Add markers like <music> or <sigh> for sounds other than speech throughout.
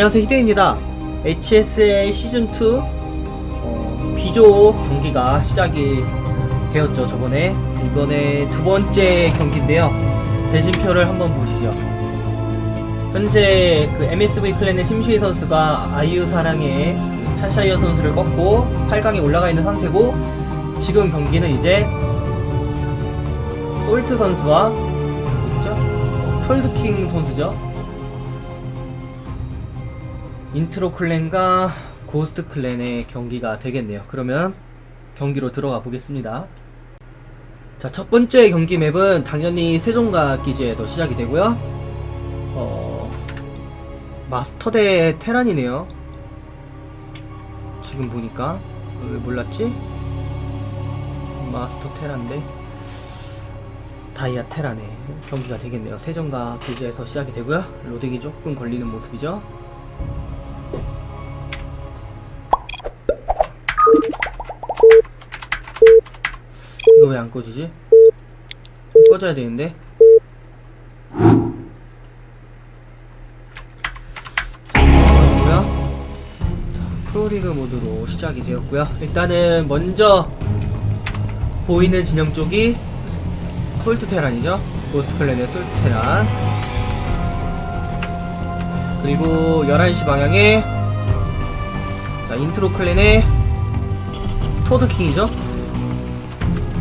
안녕하세요 히데입니다. HSA 시즌2 어, 비조 경기가 시작이 되었죠 저번에. 이번에 두 번째 경기인데요. 대진표를 한번 보시죠. 현재 그 MSV 클랜의 심시희 선수가 아이유 사랑의 그 차샤이어 선수를 꺾고 8강에 올라가 있는 상태고 지금 경기는 이제 솔트 선수와 누구죠? 톨드킹 선수죠 인트로 클랜과 고스트 클랜의 경기가 되겠네요. 그러면 경기로 들어가 보겠습니다. 자, 첫 번째 경기 맵은 당연히 세종각 기지에서 시작이 되고요. 어, 마스터 대 테란이네요. 지금 보니까 왜 몰랐지? 마스터 테란데 다이아 테란의 경기가 되겠네요. 세종각 기지에서 시작이 되고요. 로딩이 조금 걸리는 모습이죠. 왜 안 꺼지지? 꺼져야 되는데. 자, 프로리그 모드로 시작이 되었고요. 일단은 먼저 보이는 진영 쪽이 솔트 테란이죠. 고스트 클랜의 솔트 테란. 그리고 11시 방향에 자, 인트로 클랜의 토드킹이죠.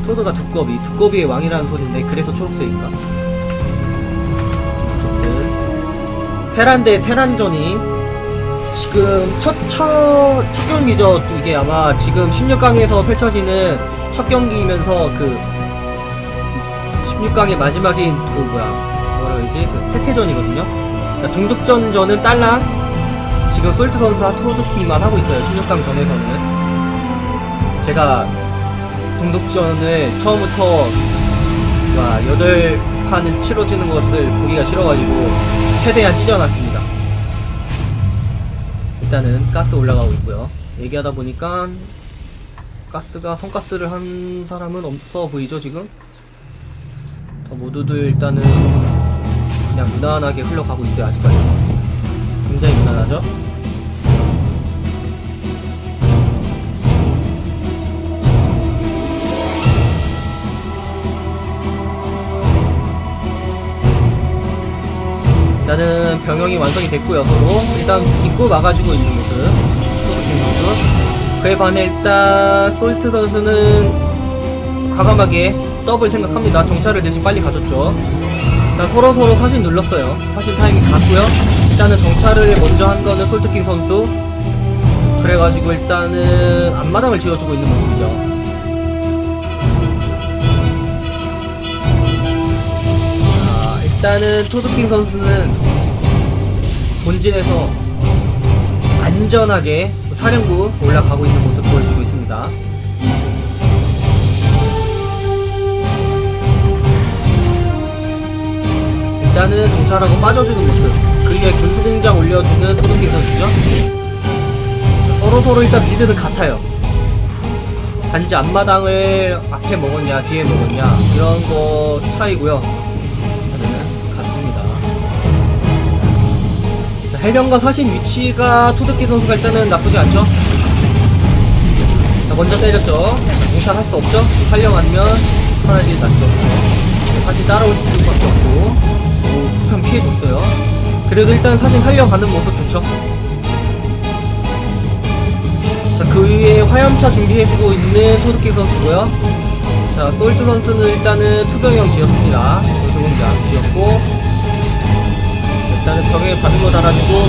토드가 두꺼비, 두꺼비의 왕이라는 소리인데 그래서 초록색인가? 어쨌든 테란 대 테란전이 지금 첫, 첫, 첫 경기죠. 이게 아마 지금 16강에서 펼쳐지는 첫 경기이면서 그 16강의 마지막인 그 뭐야 뭐라 그러지? 그 태태전이거든요. 그러니까 동족전전은 딸랑 지금 솔트 선수와 토드키만 하고 있어요. 16강 전에서는 제가 동독전을 처음부터 와, 8판은 치러지는 것을 보기가 싫어가지고 최대한 찢어놨습니다. 일단은 가스 올라가고 있고요. 얘기하다 보니까 가스가 성가스를 한 사람은 없어 보이죠 지금? 더 모두들 일단은 그냥 무난하게 흘러가고 있어요 아직까지. 굉장히 무난하죠? 일단은 병영이 완성이 됐고요 서로. 일단 입구 막아주고 있는 모습. 소드킹 선수. 그에 반해 일단 솔트 선수는 과감하게 더블 생각합니다. 정찰을 대신 빨리 가졌죠. 일단 서로 서로 사신 눌렀어요. 사신 타이밍 갔고요. 일단은 정찰을 먼저 한 거는 솔트킹 선수. 그래가지고 일단은 앞마당을 지어주고 있는 모습이죠 일단은 토드킹 선수는 본진에서 안전하게 사령부 올라가고 있는 모습 보여주고 있습니다. 일단은 정찰하고 빠져주는 모습. 그게 군수공장 올려주는 토드킹 선수죠. 서로 서로 일단 빌드는 같아요. 단지 앞마당을 앞에 먹었냐 뒤에 먹었냐 이런 거 차이고요. 해병과 사신 위치가 토드키 선수가 일단은 나쁘지 않죠. 자 먼저 때렸죠. 공샷할 수 없죠. 살려가면 차라리 낫죠. 자, 사신 따라올 수밖에 없고 오, 폭탄 피해줬어요. 그래도 일단 사신 살려가는 모습 좋죠. 자, 그 위에 화염차 준비해주고 있는 토르키 선수고요. 자, 솔트 선수는 일단은 투병형 지었습니다. 분수공장 지었고, 일단은 벽에 바늘로 달아주고,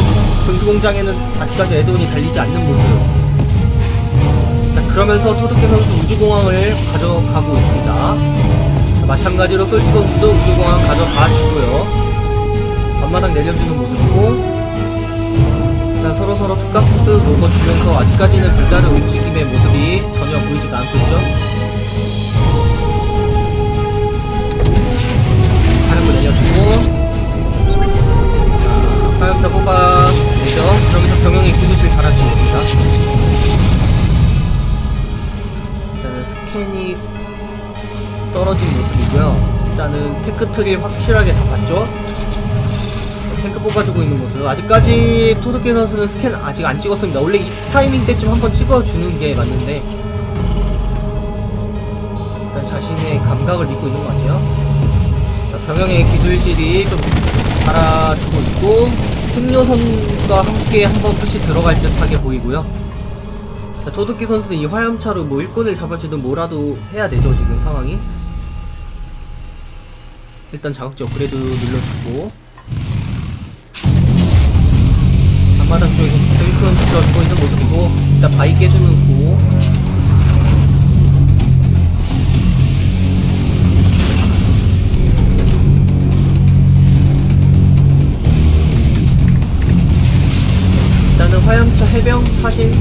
분수공장에는 아직까지 에드온이 달리지 않는 모습. 자, 그러면서 토르키 선수 우주공항을 가져가고 있습니다. 자, 마찬가지로 솔트 선수도 우주공항 가져가 주고요. 앞마당 내려주는 모습이고, 일단 서로 서로 투가스 먹어주면서 아직까지는 별다른 움직임의 모습이 전혀 보이지가 않고 있죠. 자, 화염차 뽑아 내죠. 그러면서 병영이 구슬실 달아주고 있습니다. 일단은 스캔이 떨어진 모습이고요. 일단은 테크트리 확실하게 다 봤죠. 탱크 뽑아주고 있는 모습 아직까지 토르케 선수는 스캔 아직 안 찍었습니다 원래 이 타이밍 때쯤 한번 찍어주는 게 맞는데 일단 자신의 감각을 믿고 있는 것 같아요 자, 병영의 기술실이 좀 달아주고 있고 흑요선과 함께 한번 푸시 들어갈 듯하게 보이고요. 자, 도둑기 선수는 이 화염차로 뭐 일꾼을 잡아주든 뭐라도 해야 되죠 지금 상황이. 일단 자극제 업그레이드 눌러주고. 앞마당 쪽에 탱크는 붙여주고 있는 모습이고 일단 바위 깨주는 화염차 해병 사신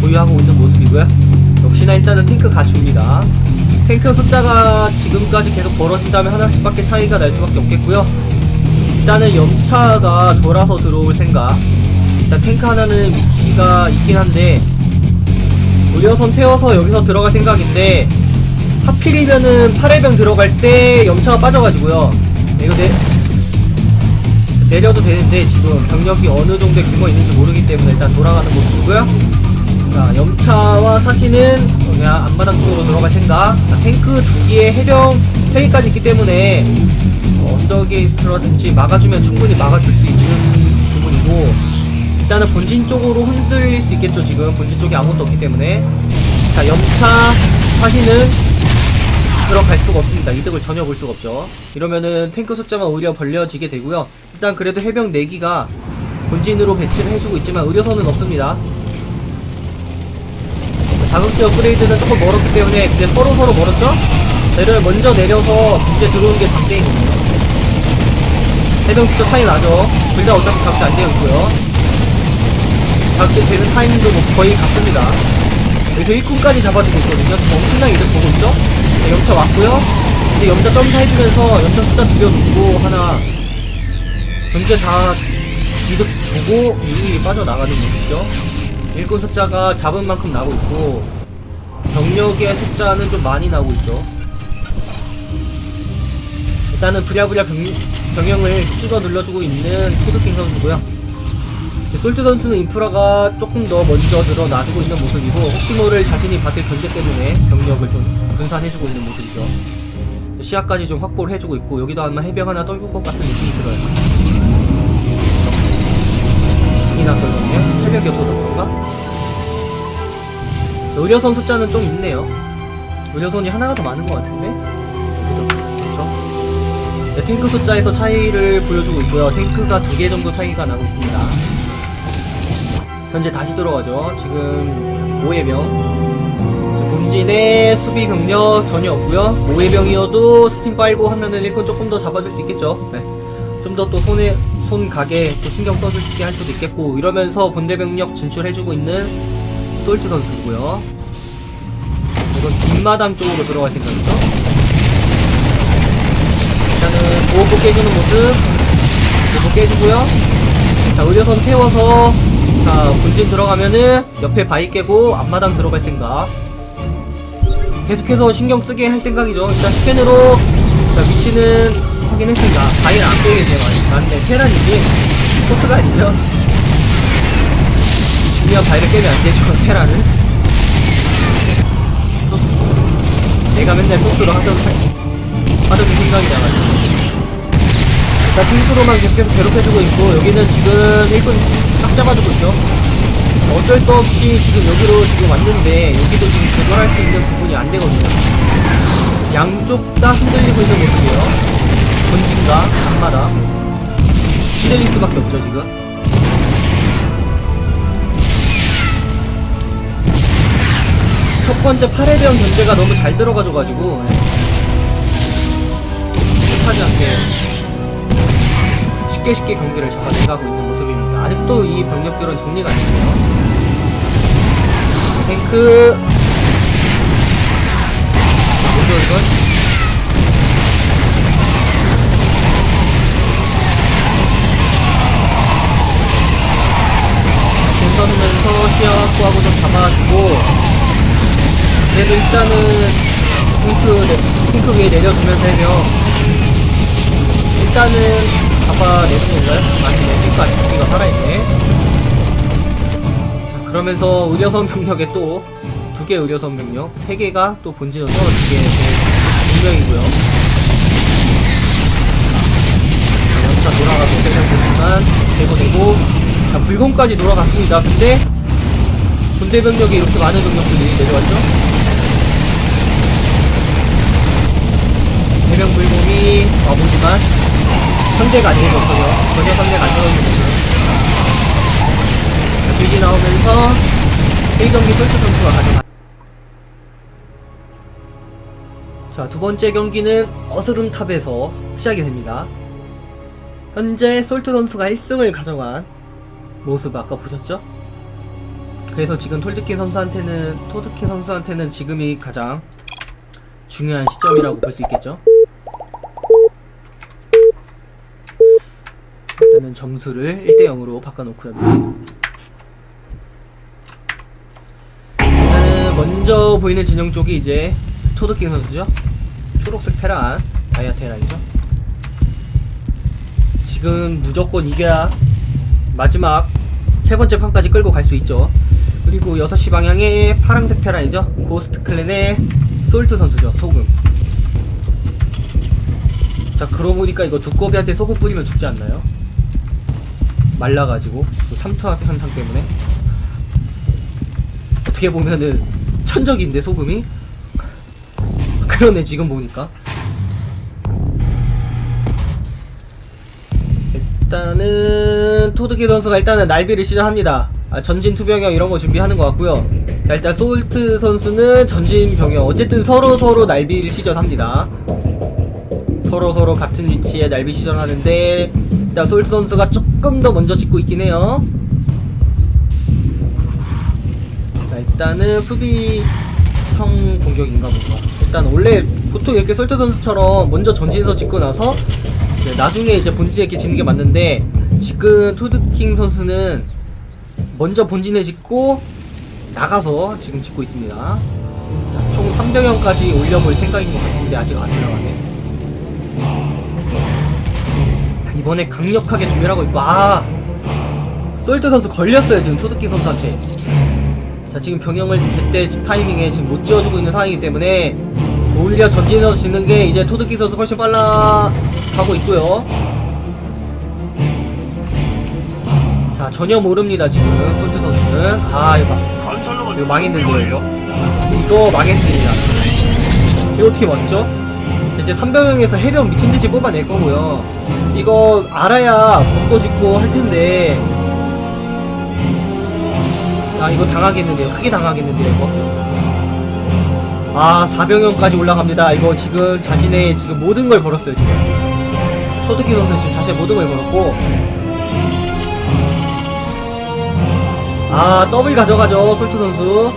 보유하고 있는 모습이고요. 역시나 일단은 탱크 갖춥니다. 탱크 숫자가 지금까지 계속 벌어진다면 하나씩밖에 차이가 날 수밖에 없겠고요. 일단은 염차가 돌아서 들어올 생각. 일단 탱크 하나는 위치가 있긴 한데 의료선 태워서 여기서 들어갈 생각인데 하필이면은 8회병 들어갈 때 염차가 빠져가지고요. 이거 내, 내려도 되는데 지금 병력이 어느 정도의 규모 있는지 모르기 때문에 일단 돌아가는 모습이고요. 자 염차와 사시는 그냥 앞마당 쪽으로 들어갈 생각. 자, 탱크 두 개에 해병 세 개까지 있기 때문에 어, 언덕에 들어든지 막아주면 충분히 막아줄 수 있는 부분이고 일단은 본진 쪽으로 흔들릴 수 있겠죠 지금. 본진 쪽에 아무것도 없기 때문에. 자 염차 사시는 들어갈 수가 없습니다. 이득을 전혀 볼 수가 없죠. 이러면은 탱크 숫자만 오히려 벌려지게 되고요. 일단 그래도 해병 4기가 본진으로 배치를 해주고 있지만 의료선은 없습니다. 자극제 업그레이드는 조금 멀었기 때문에 근데 서로 서로 멀었죠? 내려 먼저 내려서 이제 들어오는 게 장땡이거든요. 해병 숫자 차이 나죠? 둘 다 어차피 자극제 안 되어 있고요. 자극제 되는 타이밍도 뭐 거의 같습니다. 여기서 1군까지 잡아주고 있거든요. 엄청나게 이득 보고 있죠? 네, 염차 왔고요. 근데 염차 점사 해주면서 염차 숫자 줄여놓고 하나 현재 다 이득 보고 유일히 빠져나가는 모습이죠. 일꾼 숫자가 잡은 만큼 나고 있고 병력의 숫자는 좀 많이 나오고 있죠. 일단은 부랴부랴 병, 병영을 찍어 눌러주고 있는 코드킹 선수고요 솔트 선수는 인프라가 조금 더 먼저 늘어나주고 있는 모습이고 혹시 모를 자신이 받을 견제 때문에 병력을 좀 분산해주고 있는 모습이죠. 시야까지 좀 확보를 해주고 있고 여기도 아마 해병 하나 떨굴 것 같은 느낌이 들어요. 이나 걸렸네. 체력이 없어서 그런가? 의료선 숫자는 좀 있네요. 의료선이 하나가 더 많은 것 같은데? 그렇죠 네, 탱크 숫자에서 차이를 보여주고 있고요. 탱크가 두 개 정도 차이가 나고 있습니다 현재 다시 들어가죠. 지금 5회병. 지금 본진에 수비 병력 전혀 없고요. 5회병이어도 스팀 빨고 하면은 일꾼 조금 더 잡아줄 수 있겠죠? 네. 좀 더 또 손에 손 가게 또 신경 써줄 수 있게 할 수도 있겠고 이러면서 본대 병력 진출해주고 있는 솔트 선수고요. 이건 뒷마당 쪽으로 들어갈 생각이죠. 일단은 보호복 깨주는 모습. 보호복 깨주고요. 자 의료선 태워서 자 본진 들어가면은 옆에 바위 깨고 앞마당 들어갈 생각. 계속해서 신경 쓰게 할 생각이죠. 일단 스캔으로 자 위치는 확인했습니다. 바위는 안 깨겠네요. 맞네 테란이지? 토스가 아니죠? 중요한 바위를 깨면 안 되죠 테란은. 내가 맨날 토스로 하던 하던 그 생각이 나가지고. 일단 탱크로만 계속해서 괴롭혀주고 있고 여기는 지금 일꾼 싹 잡아주고 있죠. 어쩔 수 없이 지금 여기로 지금 왔는데 여기도 지금 제거할 수 있는 부분이 안 되거든요. 양쪽 다 흔들리고 있는 모습이에요. 본진과 앞마다 흔들릴 수밖에 없죠 지금. 첫 번째 8회병 견제가 너무 잘 들어가줘가지고 못하지 않게 쉽게 쉽게 경기를 잡아내가고 있는 모습입니다. 아직도 이 병력들은 정리가 안 됐어요. 탱크 뭐죠 이건? 손서면서 시야 확보 하고 좀 잡아주고 그래도 일단은 내- 탱크 위에 내려주면서 해요 일단은 잡아내는 건가요? 아니면 끝까지 두기가 살아있네. 자, 그러면서 의료선 병력에 또 두 개 의료선 병력, 세 개가 또 본진으로 두개 분명이고요. 연차 돌아가고 생각했지만 제거되고 자 불공까지 돌아갔습니다. 근데 군대 병력이 이렇게 많은 병력들이 내려왔죠? 대명 불공이 와보지만 상대가 안 되죠 전혀 상대가 안. 자, 길게 나오면서 1경기 솔트 선수가 가져가. 자, 두 번째 경기는 어스름탑에서 시작이 됩니다. 현재 솔트 선수가 1승을 가져간 모습 아까 보셨죠? 그래서 지금 톨드킨 선수한테는 토드킨 선수한테는 지금이 가장 중요한 시점이라고 볼 수 있겠죠? 점수를 1대 0으로 바꿔놓고요. 일단은 먼저 보이는 진영 쪽이 이제 토드킹 선수죠. 초록색 테란, 다이아 테란이죠. 지금 무조건 이겨야 마지막 세 번째 판까지 끌고 갈 수 있죠. 그리고 6시 방향에 파란색 테란이죠. 고스트 클랜의 솔트 선수죠. 소금. 자, 그러고 보니까 이거 두꺼비한테 소금 뿌리면 죽지 않나요? 말라가지고. 그 삼투압 현상 때문에. 어떻게 보면은 천적인데, 소금이? 그러네, 지금 보니까. 일단은 토드키 선수가 일단은 날비를 시전합니다. 아, 전진 투병형 이런 거 준비하는 것 같고요. 자 일단 솔트 선수는 전진 병형 어쨌든 서로 서로 날비를 시전합니다. 서로 서로 같은 위치에 날비 시전하는데 일단 솔트 선수가 조금 더 먼저 짓고 있긴 해요. 자 일단은 수비형 공격인가 뭔가. 일단 원래 보통 이렇게 솔트 선수처럼 먼저 전진서 짓고 나서 네, 나중에 이제 본진에 이렇게 짓는 게 맞는데 지금 토드킹 선수는 먼저 본진에 짓고 나가서 지금 짓고 있습니다. 자, 총 3병형까지 올려볼 생각인 것 같은데 아직 안 올라가네. 이번에 강력하게 준비를 하고 있고 아 솔트 선수 걸렸어요 지금 토드킹 선수한테. 자 지금 병영을 제때 타이밍에 지금 못 지어주고 있는 상황이기 때문에 오히려 전진해서 짓는 게 이제 토드킹 선수 훨씬 빨라 가고 있고요. 자 전혀 모릅니다 지금 솔트 선수는 아 이거 이거 망했는데요 이거 망했습니다 이거 어떻게 맞죠? 이제 3병형에서 해변 미친듯이 뽑아낼 거고요. 이거 알아야 먹고 짓고 할 텐데. 아 이거 당하겠는데요. 크게 당하겠는데요 이거? 아 4병형까지 올라갑니다. 이거 지금 자신의 지금 모든 걸 걸었어요 지금. 토트키 선수 지금 자신의 모든 걸 걸었고. 아 더블 가져가죠 솔트 선수.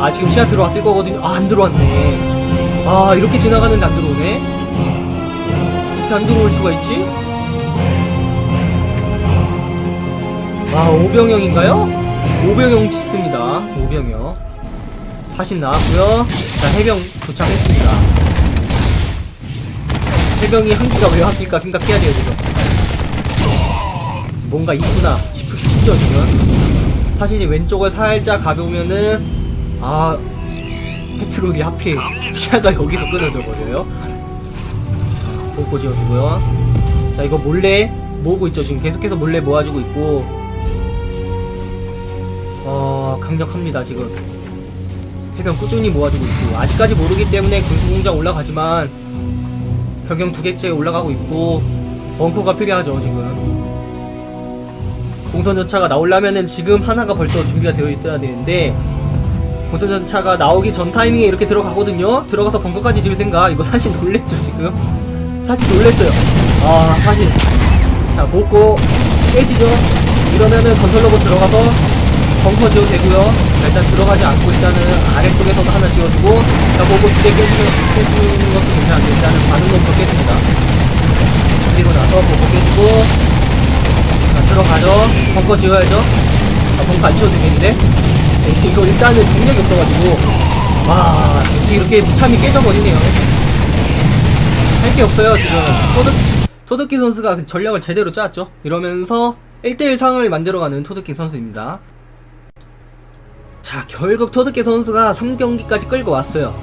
아 지금 시야 들어왔을 거거든요. 아 안 들어왔네 아 이렇게 지나가는데 안 들어오네. 어떻게 안 들어올 수가 있지? 아 오병영인가요? 오병영 짓습니다. 오병영. 사신 나왔고요. 자 해병 도착했습니다. 해병이 한기가 왜 왔을까 생각해야 돼요 지금. 뭔가 있구나 싶, 싶죠 지금. 사실 이 왼쪽을 살짝 가보면은 아 페트롤이 하필 시야가 여기서 끊어져 버려요. 보고 지어주고요. 자 이거 몰래 모으고 있죠. 지금 계속해서 몰래 모아주고 있고. 어 강력합니다 지금. 해병 꾸준히 모아주고 있고. 아직까지 모르기 때문에 군수공장 올라가지만 병영 두 개째 올라가고 있고 벙커가 필요하죠 지금. 공선전차가 나오려면은 지금 하나가 벌써 준비가 되어 있어야 되는데 공선전차가 나오기 전 타이밍에 이렇게 들어가거든요. 들어가서 벙커까지 지을 생각. 이거 사실 놀랬죠 지금? 사실 놀랬어요. 아 사실. 자 보고 깨지죠? 이러면은 건설 로봇 들어가서 벙커 지어도 되고요. 자, 일단 들어가지 않고 일단은 아래쪽에서도 하나 지어주고 자 보고 두개 깨주면 깨주는 것도 괜찮은데 일단은 반응 놈도 깨줍니다. 그리고 나서 보고 깨주고 자, 들어가죠. 벙커 지어야죠. 아, 벙커 안 지어도 되겠는데? 네, 이거 일단은 능력이 없어가지고. 와, 이렇게, 이렇게 무참히 깨져버리네요. 할 게 없어요, 지금. 토드, 토드키 선수가 그 전략을 제대로 짰죠. 이러면서 1대1 상을 만들어가는 토드키 선수입니다. 자, 결국 토드키 선수가 3경기까지 끌고 왔어요.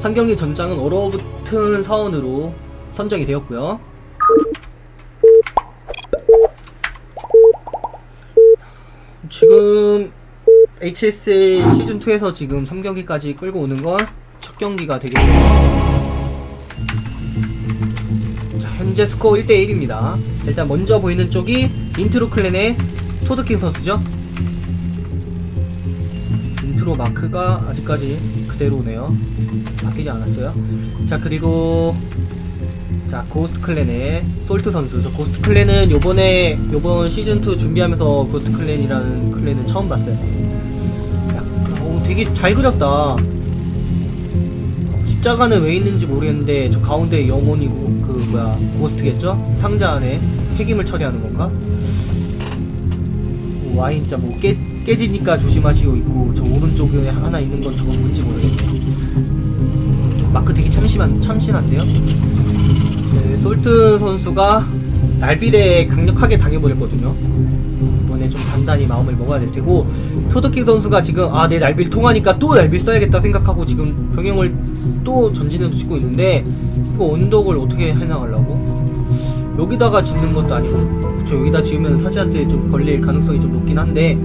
3경기 전장은 얼어붙은 사원으로 선정이 되었고요. 지금 HSA 시즌 2에서 지금 3경기까지 끌고 오는 건 첫 경기가 되겠죠. 자, 현재 스코어 1대 1입니다. 일단 먼저 보이는 쪽이 인트로 클랜의 토드킹 선수죠. 인트로 마크가 아직까지 그대로네요. 바뀌지 않았어요. 자, 그리고 자, 고스트 클랜의 솔트 선수. 저 고스트 클랜은 요번에 요번 시즌 2 준비하면서 고스트 클랜이라는 클랜은 처음 봤어요. 되게 잘 그렸다. 십자가는 왜 있는지 모르겠는데 저 가운데 영혼이고 그 뭐야 고스트겠죠? 상자 안에 폐기물 처리하는 건가? 오, 와인 자 뭐 깨, 깨지니까 조심하시고 있고 저 오른쪽에 하나 있는 건 저건 뭔지 모르겠네. 마크 되게 참신한 참신한데요? 네, 솔트 선수가 날빌에 강력하게 당해버렸거든요. 이번에 좀 단단히 마음을 먹어야 될 테고 토드킥 선수가 지금 아 내 날빌 통하니까 또 날빌 써야겠다 생각하고 지금 병영을 또 전진해서 짓고 있는데 이거 언덕을 어떻게 해나가려고? 여기다가 짓는 것도 아니고 그쵸 여기다 지으면 사지한테 좀 걸릴 가능성이 좀 높긴 한데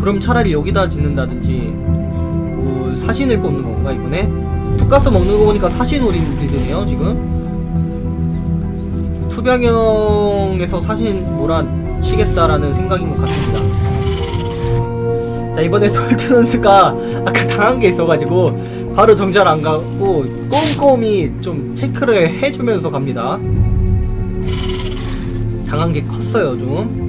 그럼 차라리 여기다 짓는다든지 뭐 사신을 뽑는 건가 이번에? 투가스 먹는 거 보니까 사신 올인들이네요 지금 투병형에서 사신 몰아치겠다라는 생각인 것 같습니다. 자 이번에 <laughs> 솔트 선수가 아까 당한 게 있어가지고 바로 정찰 안 가고 꼼꼼히 좀 체크를 해주면서 갑니다. 당한 게 컸어요 좀.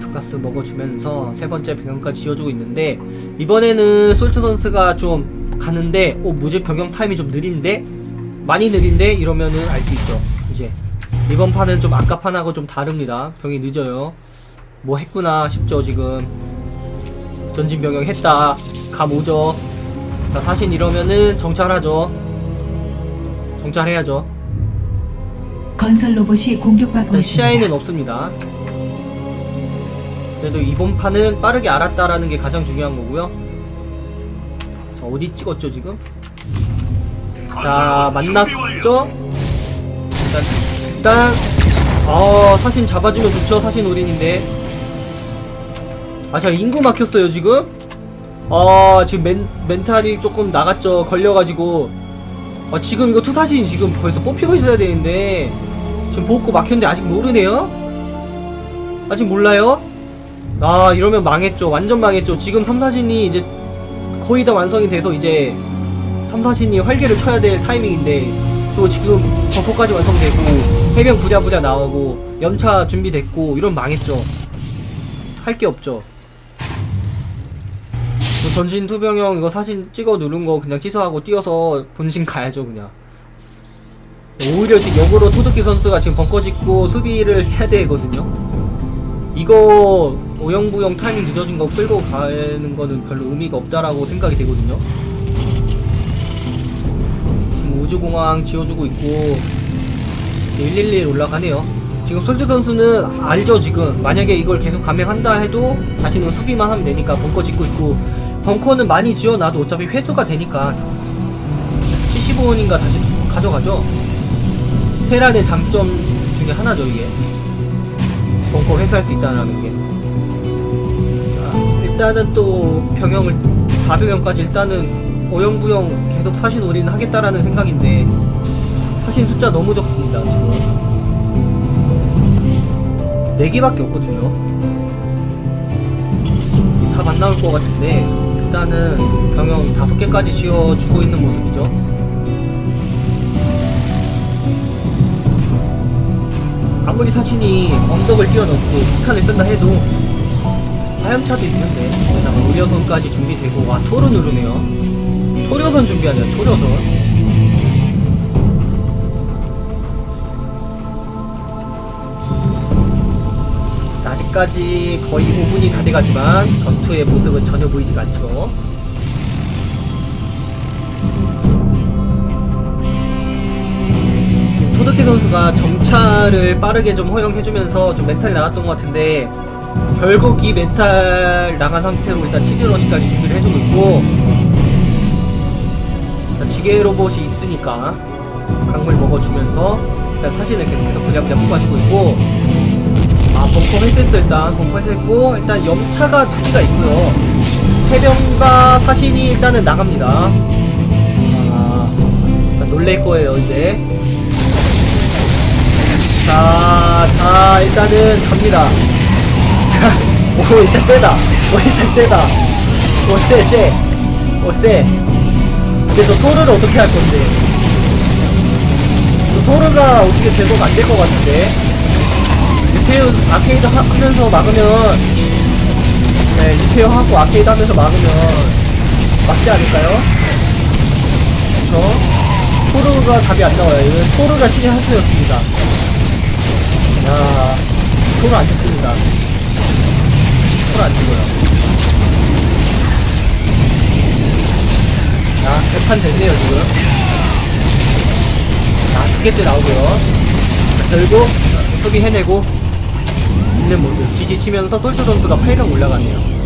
투가스 먹어주면서 세 번째 병영까지 지어주고 있는데 이번에는 솔트 선수가 좀 가는데 오 뭐지 병영 타임이 좀 느린데? 많이 느린데? 이러면은 알 수 있죠. 이제 이번 판은 좀 아까 판하고 좀 다릅니다. 병이 늦어요. 뭐 했구나 싶죠 지금. 전진 병영 했다. 감 오죠. 자 사신 이러면은 정찰하죠. 정찰해야죠. 건설 로봇이 공격받고 일단 있습니다. CI는 없습니다. 그래도 이번 판은 빠르게 알았다라는 게 가장 중요한 거고요. 자, 어디 찍었죠, 지금? 자, 만났죠? 일단, 일단, 어, 사신 잡아주면 좋죠, 사신 올인인데. 아, 자, 인구 막혔어요, 지금? 아, 지금 멘, 멘탈이 조금 나갔죠, 걸려가지고. 아, 지금 이거 투사신 지금 벌써 뽑히고 있어야 되는데. 지금 보고 막혔는데 아직 모르네요? 아직 몰라요? 아 이러면 망했죠 완전 망했죠 지금 삼사신이 이제 거의 다 완성이 돼서 이제 삼사신이 활개를 쳐야 될 타이밍인데 또 지금 벙커까지 완성되고 해병 부랴부랴 나오고 연차 준비됐고 이러면 망했죠. 할 게 없죠. 뭐 전진 투병형 이거 사진 찍어 누른 거 그냥 취소하고 뛰어서 본진 가야죠 그냥. 오히려 지금 역으로 토드키 선수가 지금 벙커 짓고 수비를 해야 되거든요. 이거 오영부영 타이밍 늦어진 거 끌고 가는 거는 별로 의미가 없다라고 생각이 되거든요. 지금 우주공항 지어주고 있고 111 올라가네요. 지금 솔드 선수는 알죠 지금 만약에 이걸 계속 감행한다 해도 자신은 수비만 하면 되니까 벙커 짓고 있고 벙커는 많이 지어놔도 어차피 회수가 되니까 75원인가 다시 가져가죠. 테란의 장점 중에 하나죠 이게 벙커 회수할 수 있다는 게. 자, 일단은 또 병영을 4병영까지 일단은 어영부영 계속 사신 올인 하겠다라는 생각인데 사신 숫자 너무 적습니다 지금. 4개밖에 없거든요. 다 만나올 것 같은데 일단은 병영 5개까지 지어주고 있는 모습이죠 아무리 사신이 언덕을 뛰어넘고 스칸을 쓴다 해도 화염차도 있는데 게다가 의료선까지 준비되고 와 토로 누르네요. 토료선 준비하네요 토료선. 자 아직까지 거의 5분이 다 돼가지만 전투의 모습은 전혀 보이지가 않죠 토드키 선수가 정찰을 빠르게 좀 허용해주면서 좀 멘탈이 나갔던 것 같은데 결국 이 멘탈 나간 상태로 일단 치즈러시까지 준비를 해주고 있고 일단 지게 로봇이 있으니까 강물 먹어주면서 일단 사신을 계속해서 부랴부랴 뽑아주고 있고 아 벙커 회수했어 일단. 벙커 회수했고 일단 염차가 두 개가 있고요. 해병과 사신이 일단은 나갑니다. 아 놀랄 거예요 이제 자, 자, 일단은 갑니다. 자, 오, 일단 세다. 오, 일단 세다. 오, 세, 세. 오, 세. 근데 저 토르를 어떻게 할 건데? 저 토르가 어떻게 제거가 안 될 것 같은데? 리페어, 아케이드 하, 하면서 막으면, 네, 리페어 하고 아케이드 하면서 막으면, 막지 않을까요? 그쵸? 토르가 답이 안 나와요. 이건 토르가 신의 한 수였습니다. 야, 토르 안 죽습니다. 토르 안 죽어요. 야, 개판 됐네요, 지금. 자, 두 개째 나오고요. 자, 결국, 수비 해내고, 있는 모습. 지지 치면서 솔트 선수가 8강 올라가네요.